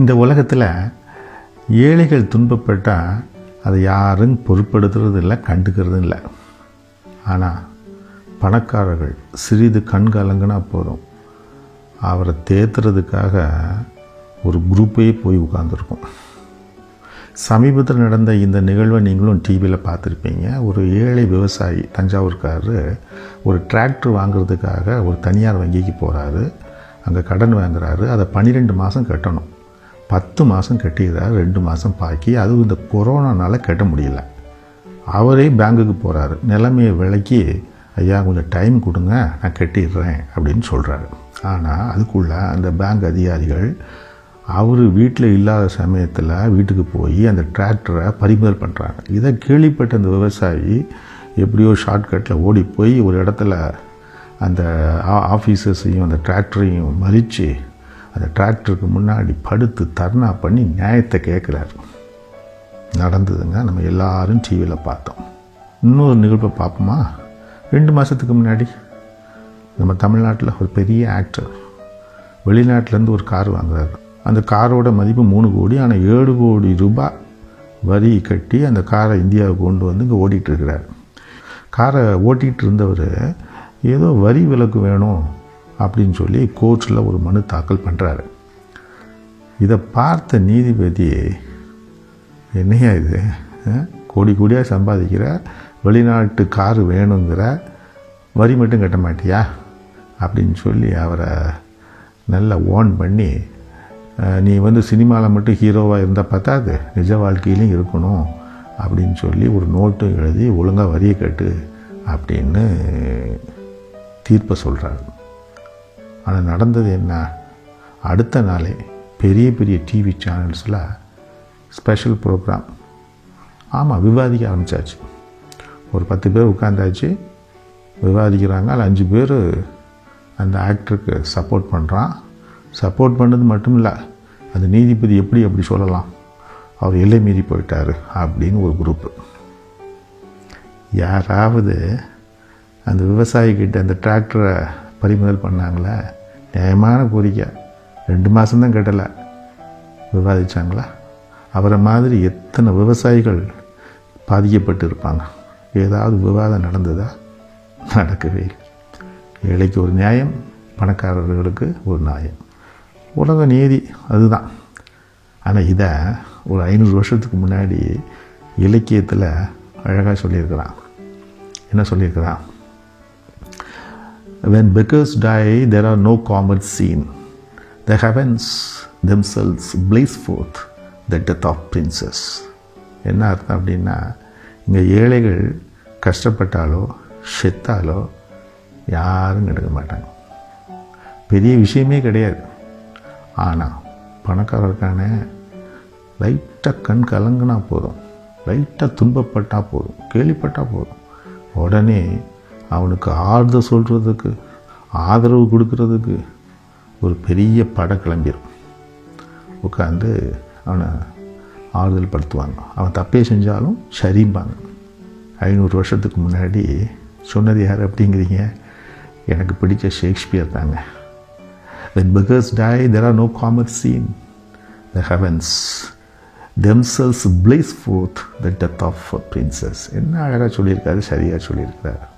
இந்த உலகத்தில் ஏழைகள் துன்பப்பட்டால் அதை யாரும் பொருட்படுத்துறது இல்லை கண்டுக்கிறது இல்லை. ஆனால் பணக்காரர்கள் சிறிது கண் கலங்கினா போதும். அவரை தேத்துறதுக்காக ஒரு குரூப்பே போய் உட்காந்துருக்கும் சமீபத்தில் நடந்த இந்த நிகழ்வை நீங்களும் டிவியில் பார்த்துருப்பீங்க. ஒரு ஏழை விவசாயி தஞ்சாவூர்காரரு ஒரு டிராக்டர் வாங்குறதுக்காக ஒரு தனியார் வங்கிக்கு போகிறாரு அங்கே கடன் வாங்குறாரு. அதை பன்னிரெண்டு மாதம் கட்டணும். பத்து மாதம் கட்டியதாக ரெண்டு மாதம் பாக்கி. அதுவும் இந்த கொரோனானால் கட்ட முடியல. அவரே பேங்குக்கு போகிறாரு நிலைமையை விலைக்கு ஐயா கொஞ்சம் டைம் கொடுங்க நான் கட்டிடுறேன் அப்படின்னு சொல்கிறாரு ஆனால் அதுக்குள்ளே அந்த பேங்க் அதிகாரிகள் அவர் வீட்டில் இல்லாத சமயத்தில் வீட்டுக்கு போய் அந்த டிராக்டரை பறிமுதல் பண்ணுறாங்க இதை கேள்விப்பட்ட அந்த விவசாயி எப்படியோ ஷார்ட்கட்டில் ஓடி போய் ஒரு இடத்துல அந்த ஆஃபீஸர்ஸையும் அந்த டிராக்டரையும் மறித்து அந்த டிராக்டருக்கு முன்னாடி படுத்து தர்ணா பண்ணி நியாயத்தை கேட்குறாரு. நடந்ததுங்க நம்ம எல்லாரும் டிவியில் பார்த்தோம். இன்னொரு நிகழ்வை பார்ப்போமா? ரெண்டு மாதத்துக்கு முன்னாடி நம்ம தமிழ்நாட்டில் ஒரு பெரிய ஆக்டர் வெளிநாட்டிலேருந்து ஒரு கார் வாங்குறாரு. அந்த காரோட மதிப்பு மூணு கோடி ஆனால் ஏழு கோடி ரூபாய் வரி கட்டி அந்த காரை இந்தியாவுக்கு கொண்டு வந்து இங்கே ஓட்டிகிட்டு இருக்கிறார். காரை ஓட்டிகிட்டு இருந்தவர் ஏதோ வரி விலக்கு வேணும் அப்படின்னு சொல்லி கோர்ட்டில் ஒரு மனு தாக்கல் பண்ணுறாரு இதை பார்த்த நீதிபதி என்னையா இது? கோடி கோடியாக சம்பாதிக்கிற வெளிநாட்டு காரு வேணுங்கிற வரி மட்டும் கட்ட மாட்டியா? அப்படின்னு சொல்லி அவரை நல்லா ஓன் பண்ணி நீ வந்து சினிமாவில் மட்டும் ஹீரோவாக இருந்தால் பார்த்தாது நிஜ வாழ்க்கையிலையும் இருக்கணும் அப்படின்னு சொல்லி ஒரு நோட்டு எழுதி ஒழுங்காக வரியை கட்டு அப்படின்னு தீர்ப்பை சொல்கிறாரு ஆனால் நடந்தது என்ன? அடுத்த நாளே பெரிய பெரிய டிவி சேனல்ஸில் ஸ்பெஷல் ப்ரோக்ராம் ஆமாம் விவாதிக்க ஆரம்பித்தாச்சு ஒரு பத்து பேர் உட்காந்தாச்சு விவாதிக்கிறாங்க. அதில் அஞ்சு பேர் அந்த ஆக்டருக்கு சப்போர்ட் பண்ணுறான் சப்போர்ட் பண்ணது மட்டும் இல்லை அந்த நீதிபதி எப்படி அப்படி சொல்லலாம்? அவர் எல்லை மீறி போயிட்டார் அப்படின்னு ஒரு குரூப்பு யாராவது அந்த விவசாயிக்கிட்ட அந்த டிராக்டரை பறிமுதல் பண்ணாங்களே நியாயமான கோரிக்கை. ரெண்டு மாதம்தான் கெட்டலை. விவாதித்தாங்களா அவரை மாதிரி எத்தனை விவசாயிகள் பாதிக்கப்பட்டு இருப்பாங்க? ஏதாவது விவாதம் நடந்ததா? நடக்கவே இல்லை. ஏழைக்கு ஒரு நியாயம் பணக்காரர்களுக்கு ஒரு நியாயம். உலக நீதி அதுதான். ஆனால் இதை ஒரு ஐநூறு வருஷத்துக்கு முன்னாடி இலக்கியத்தில் அழகாக சொல்லியிருக்கிறான். என்ன சொல்லியிருக்கிறான்? When beggars die, there are no comets seen. The heavens themselves blaze forth the death of princes என்ன அர்த்தம் அப்படின்னா இங்கே ஏழைகள் கஷ்டப்பட்டாலோ செத்தாலோ யாரும் எடுக்க மாட்டாங்க. பெரிய விஷயமே கிடையாது. ஆனால் பணக்காரருக்கான லைட்டாக கண் கலங்கினா போதும். லைட்டாக துன்பப்பட்டால் போதும். கேள்விப்பட்டால் போதும். உடனே அவனுக்கு ஆறுதல் சொல்கிறதுக்கு ஆதரவு கொடுக்கறதுக்கு ஒரு பெரிய படம் கிளம்பிடும் உட்காந்து அவனை ஆறுதல் படுத்துவாங்க. அவன் தப்பே செஞ்சாலும் சரிம்பாங்க. ஐநூறு வருஷத்துக்கு முன்னாடி சொன்னது யார் அப்படிங்கிறீங்க? எனக்கு பிடிச்ச ஷேக்ஸ்பியர் தாங்க. When beggars die there are no comets seen the heavens themselves blaze forth the death of princes என்ன அழகாக சொல்லியிருக்காரு சரியாக சொல்லியிருக்காரு.